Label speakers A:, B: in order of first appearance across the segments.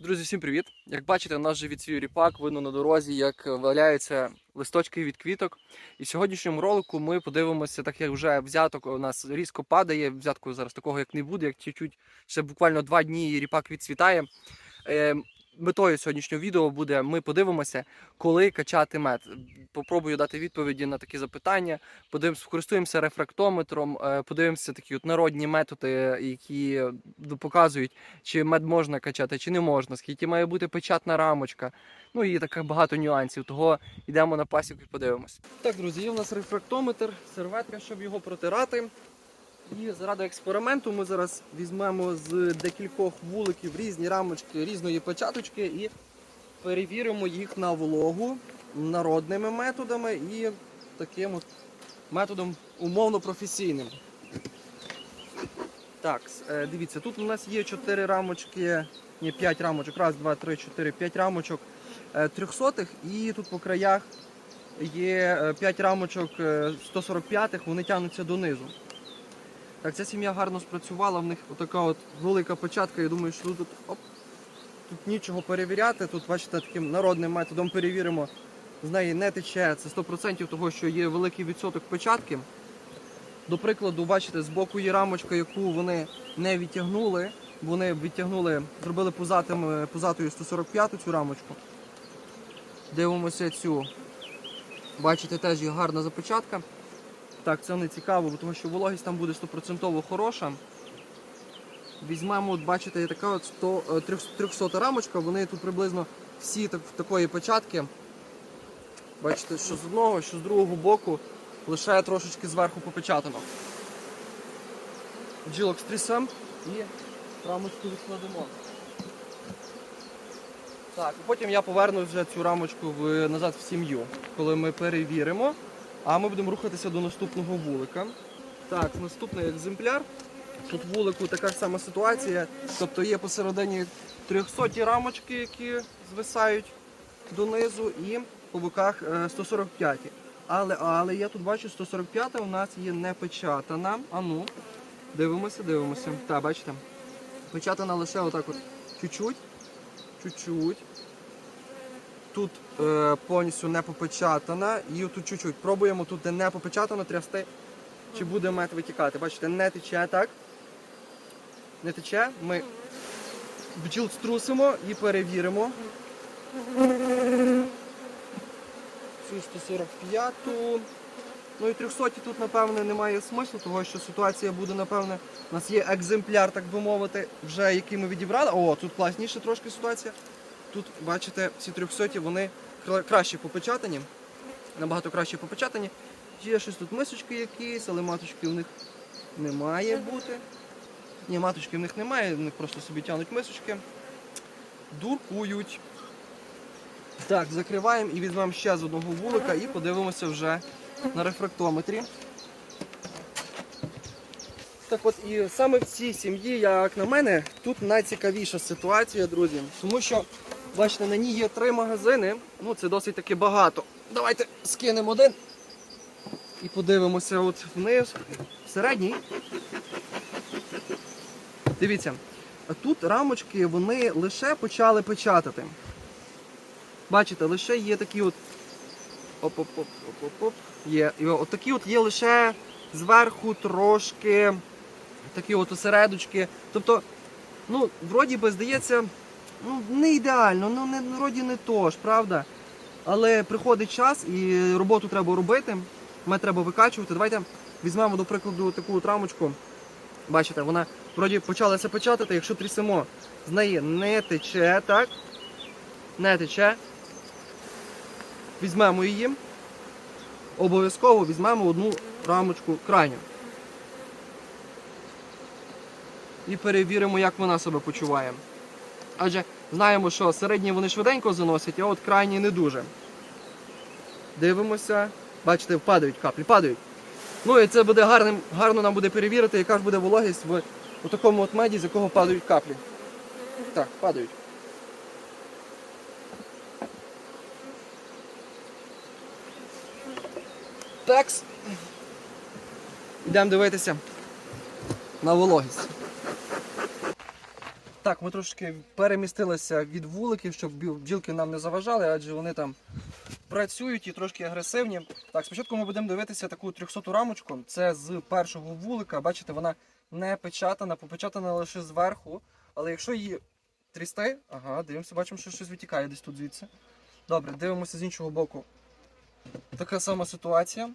A: Друзі, всім привіт! Як бачите, у нас вже відсвів ріпак, видно на дорозі, як валяються листочки від квіток. І в сьогоднішньому ролику ми подивимося, так як вже взяток у нас різко падає. Взятку зараз такого як не буде, як чуть-чуть ще буквально два дні ріпак відцвітає. Метою сьогоднішнього відео буде ми подивимося, коли качати мед. Попробую дати відповіді на такі запитання. Подивимося, користуємося рефрактометром, е, подивимося такі от народні методи, які показують, чи мед можна качати, чи не можна, скільки має бути печатна рамочка. Ну і таких багато нюансів. Того йдемо на пасіку і подивимося. Так, друзі, є у нас рефрактометр, серветка, щоб його протирати. І заради експерименту ми зараз візьмемо з декількох вуликів різні рамочки різної початочки і перевіримо їх на вологу народними методами і таким от методом умовно професійним. Так, е, дивіться, тут у нас є 4 рамочки, ні, 5 рамочок, раз, два, три, чотири, 5 рамочок е, трьохсотих, і тут по краях є 5 рамочок 145-х, вони тягнуться донизу. Так, ця сім'я гарно спрацювала, в них така от велика початка. Я думаю, що тут, оп, тут нічого перевіряти. Тут, бачите, таким народним методом перевіримо. З неї не тече. Це 100% того, що є великий відсоток початки. До прикладу, бачите, з боку є рамочка, яку вони не відтягнули. Вони відтягнули, зробили пузатим, пузатою 145 цю рамочку. Дивимося цю. Бачите, теж є гарна започатка. Так, це не цікаво, тому що вологість там буде 100% хороша. Візьмемо, от бачите, така от 100, е, 300 рамочка, вони тут приблизно всі так, такої початки. Бачите, що з одного, що з другого боку лише трошечки зверху попечатано. Бджілок стрісем і рамочку відкладемо. Так, потім я поверну вже цю рамочку в, назад в сім'ю, коли ми перевіримо. А ми будемо рухатися до наступного вулика. Так, наступний екземпляр. Тут вулику така сама ситуація. Тобто є посередині 300 рамочки, які звисають донизу, і по боках е, 145. Але, але я тут бачу, 145 у нас є не печатана. А ну, дивимося, дивимося. Так, бачите? Печатана лише отак от чуть-чуть. Чуть-чуть. Тут е, повністю не попечатана і тут чуть-чуть. Пробуємо тут, де не попечатано, трясти, чи буде мед витікати. Бачите, не тече так. Не тече. Ми бджіл струсимо і перевіримо. Цю 145-ту. Ну і 300 тут, напевне, немає смислу, тому що ситуація буде, напевне, у нас є екземпляр, так би мовити, вже який ми відібрали. О, тут класніша трошки ситуація. Тут, бачите, ці 300 вони краще попечатані, набагато краще попечатані. Є щось тут мисочки якісь, але маточки в них не має бути. Ні, маточки в них немає, в них просто собі тягнуть мисочки. Дуркують. Так, закриваємо і візьмемо ще з одного вулика і подивимося вже на рефрактометрі. Так от і саме в цій сім'ї, як на мене, тут найцікавіша ситуація, друзі. Тому що, бачите, на ній є три магазини. Ну, це досить таки багато. Давайте скинемо один і подивимося от вниз. Середній. Дивіться, тут рамочки вони лише почали печатати. Бачите, лише є такі от. Оп-оп-оп-оп-оп. Є. І от такі от є лише зверху трошки такі от осередочки. Тобто, ну, вроді би здається, ну, не ідеально, ну не вроді не то ж, правда? Але приходить час і роботу треба робити, мед треба викачувати. Давайте візьмемо, до прикладу, таку от рамочку. Бачите, вона вроді почалася печатати, якщо трясемо, з неї не тече, так? Не тече. Візьмемо її. Обов'язково візьмемо одну рамочку крайню. І перевіримо, як вона себе почуває. Адже знаємо, що середні вони швиденько заносять, а от крайні не дуже. Дивимося. Бачите, падають каплі, падають. Ну і це буде гарним, гарно нам буде перевірити, яка ж буде вологість в у такому от меді, з якого падають каплі. Так, падають. Такс. Йдемо дивитися на вологість. Так, ми трошки перемістилися від вуликів, щоб бджілки нам не заважали, адже вони там працюють і трошки агресивні. Так, спочатку ми будемо дивитися таку 300 рамочку. Це з першого вулика. Бачите, вона не печатана, попечатана лише зверху. Але якщо її трісти, ага, дивимося, бачимо, що щось витікає десь тут звідси. Добре, дивимося з іншого боку. Така сама ситуація.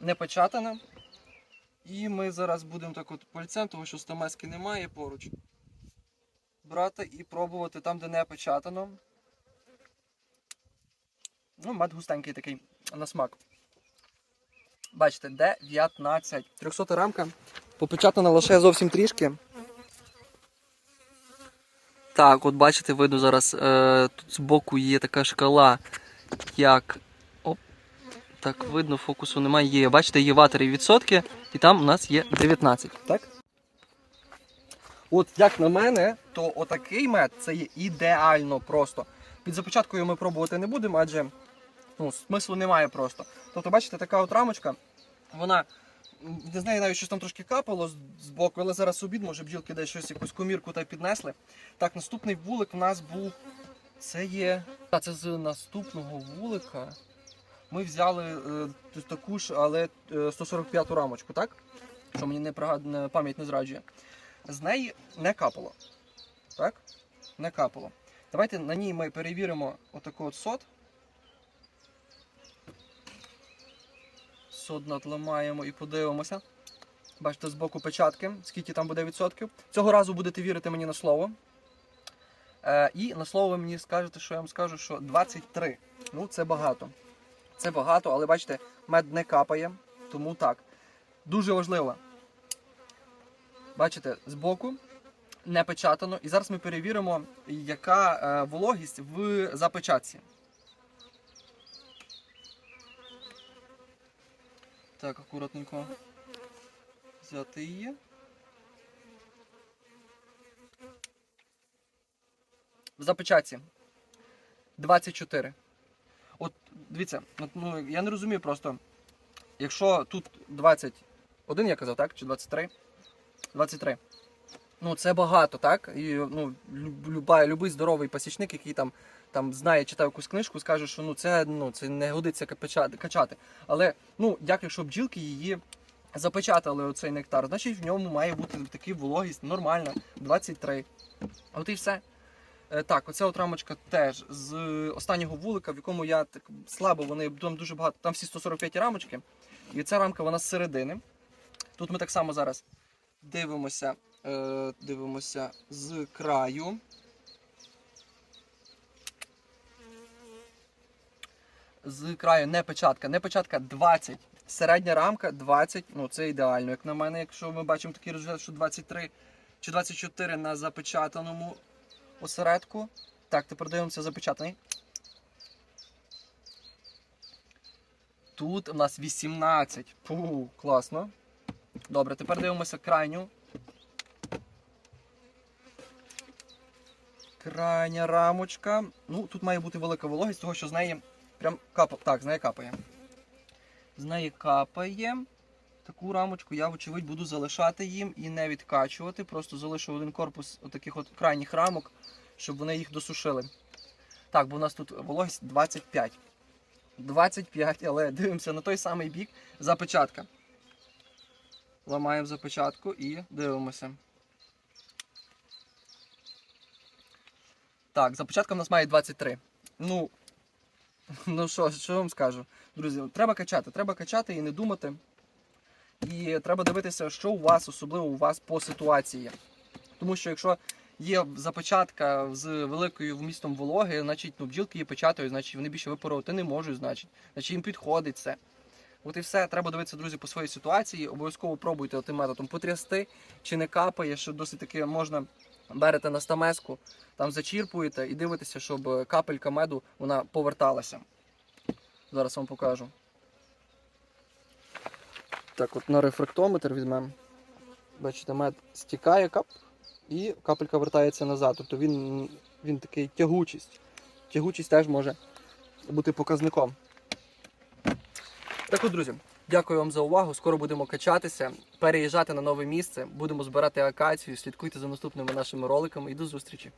A: Не печатана. І ми зараз будемо так от пальцем, тому що стамески немає поруч. Брати і пробувати там, де не печатано. Ну, мед густенький такий на смак. Бачите, Д19. 300 рамка. Попечатана лише зовсім трішки. Так, от бачите, видно зараз е, тут збоку є така шкала, як. Оп. Так, видно, фокусу немає. Є. Бачите, є ватери і відсотки, і там у нас є 19. Так? От як на мене, то отакий мед це є ідеально просто. Під запечаткою ми пробувати не будемо, адже ну, смислу немає просто. Тобто, бачите, така от рамочка, вона. Не знаю, навіть щось там трошки капало з- боку, але зараз обід, може бджілки десь щось якусь комірку та піднесли. Так, наступний вулик в нас був. Це є. Та це з наступного вулика. Ми взяли е, таку ж, але е, 145 рамочку, так? Що мені не пригад... пам'ять не зраджує. З неї не капало. Так? Не капало. Давайте на ній ми перевіримо отаку от сот. Сот надламаємо і подивимося. Бачите, з боку печатки, скільки там буде відсотків. Цього разу будете вірити мені на слово. Е, і на слово ви мені скажете, що я вам скажу, що 23. Ну, це багато. Це багато, але бачите, мед не капає, тому так. Дуже важливо. Бачите, збоку не печатано. І зараз ми перевіримо, яка е, вологість в запечатці. Так, акуратненько взяти її. В запечатці 24. От дивіться, от, ну, я не розумію просто, якщо тут 21, я казав, так? Чи 23? 23. Ну, це багато, так? І ну, люб- люба, любий здоровий пасічник, який там, там знає, читав якусь книжку, скаже, що ну, це, ну, це не годиться качати. Але ну, як якщо бджілки її запечатали оцей нектар, значить в ньому має бути така вологість нормальна, 23. От і все. Е, Так, оця от рамочка теж з останнього вулика, в якому я так слабо, вони там дуже багато, там всі 145 рамочки. І ця рамка вона з середини. Тут ми так само зараз дивимося, е, дивимося з краю. З краю не печатка, не печатка 20. Середня рамка 20. Ну це ідеально, як на мене, якщо ми бачимо такий результат, що 23 чи 24 на запечатаному осередку. Так, тепер дивимося запечатаний. Тут у нас 18. Фу, класно. Добре, тепер дивимося крайню. Крайня рамочка. Ну, тут має бути велика вологість, того що з неї прям капає. Так, з неї капає. З неї капає. Таку рамочку я, вочевидь, буду залишати їм і не відкачувати. Просто залишу один корпус отаких от крайніх рамок, щоб вони їх досушили. Так, бо у нас тут вологість 25. 25, але дивимося на той самий бік запечатка. Ламаємо запечатку і дивимося. Так, запечатка в нас має 23. Ну, ну що, що вам скажу? Друзі, треба качати, треба качати і не думати. І треба дивитися, що у вас, особливо у вас по ситуації. Тому що якщо є запечатка з великою вмістом вологи, значить ну, бджілки її печатають, значить вони більше випарувати не можуть, значить, значить їм підходить це. От і все, треба дивитися, друзі, по своїй ситуації. Обов'язково пробуйте тим методом потрясти, чи не капає, що досить таки можна берете на стамеску, там зачірпуєте і дивитеся, щоб капелька меду вона поверталася. Зараз вам покажу. Так, от на рефрактометр візьмемо. Бачите, мед стікає кап, і капелька вертається назад. Тобто він, він такий тягучість. Тягучість теж може бути показником. Так от, друзі, Дякую вам за увагу. Скоро будемо качатися, переїжджати на нове місце. Будемо збирати акацію. Слідкуйте за наступними нашими роликами і до зустрічі.